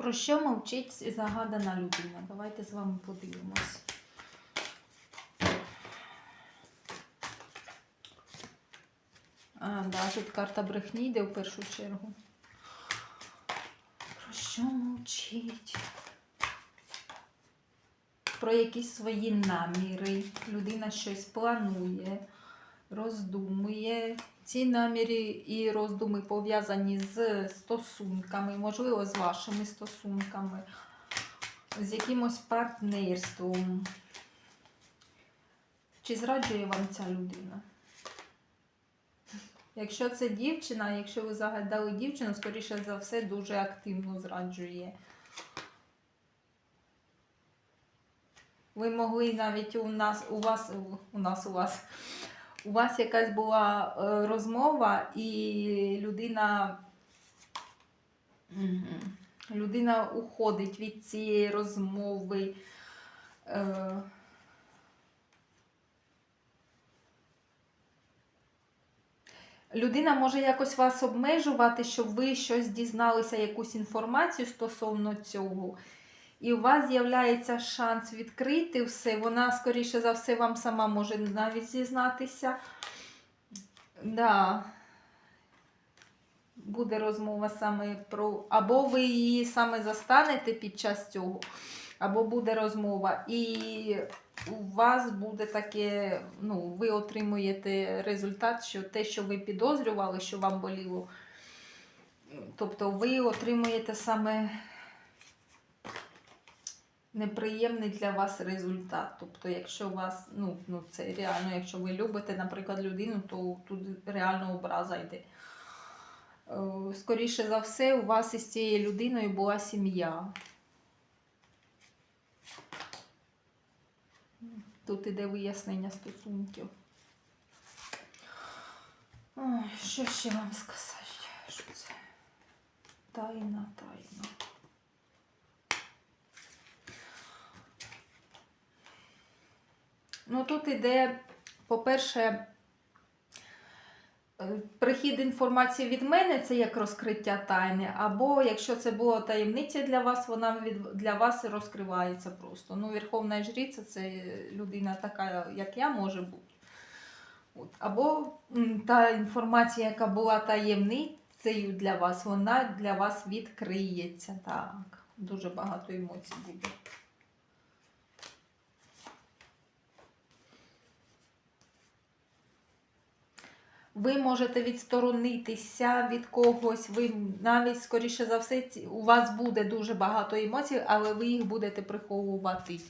Про що мовчить загадана людина? Давайте з вами подивимось. А, да, тут карта брехні йде в першу чергу. Про що мовчить? Про якісь свої наміри. Людина щось планує, роздумує. Ці наміри і роздуми пов'язані з стосунками, можливо, з вашими стосунками, з якимось партнерством. Чи зраджує вам ця людина? Якщо це дівчина, якщо ви загадали дівчину, скоріше за все, дуже активно зраджує. Ви могли навіть у нас, у вас, у нас, у вас, у вас якась була е, розмова, і людина, людина уходить від цієї розмови. Е, Людина може якось вас обмежувати, щоб ви щось дізналися, якусь інформацію стосовно цього. І у вас з'являється шанс відкрити все. Вона, скоріше за все, вам сама може навіть зізнатися. Да. Буде розмова саме про. Або ви її саме застанете під час цього, або буде розмова. І у вас буде таке, ну, ви отримуєте результат, що те, що ви підозрювали, що вам боліло. Тобто ви отримуєте саме неприємний для вас результат. Тобто, якщо у вас, ну, ну це реально, якщо ви любите, наприклад, людину, то тут реально образа йде. Е, Скоріше за все, у вас із цією людиною була сім'я. Тут іде вияснення стосунків. Ой, що ще вам сказати? Що це? Тайна, тайна. Ну, тут іде, по-перше, е, прихід інформації від мене це як розкриття тайни, або якщо це була таємниця для вас, вона від, для вас розкривається просто. Ну, Верховна Жриця це людина така, як я, може бути. От. Або та інформація, яка була таємницею для вас, вона для вас відкриється. Так, дуже багато емоцій буде. Ви можете відсторонитися від когось, ви навіть, скоріше за все, у вас буде дуже багато емоцій, але ви їх будете приховувати.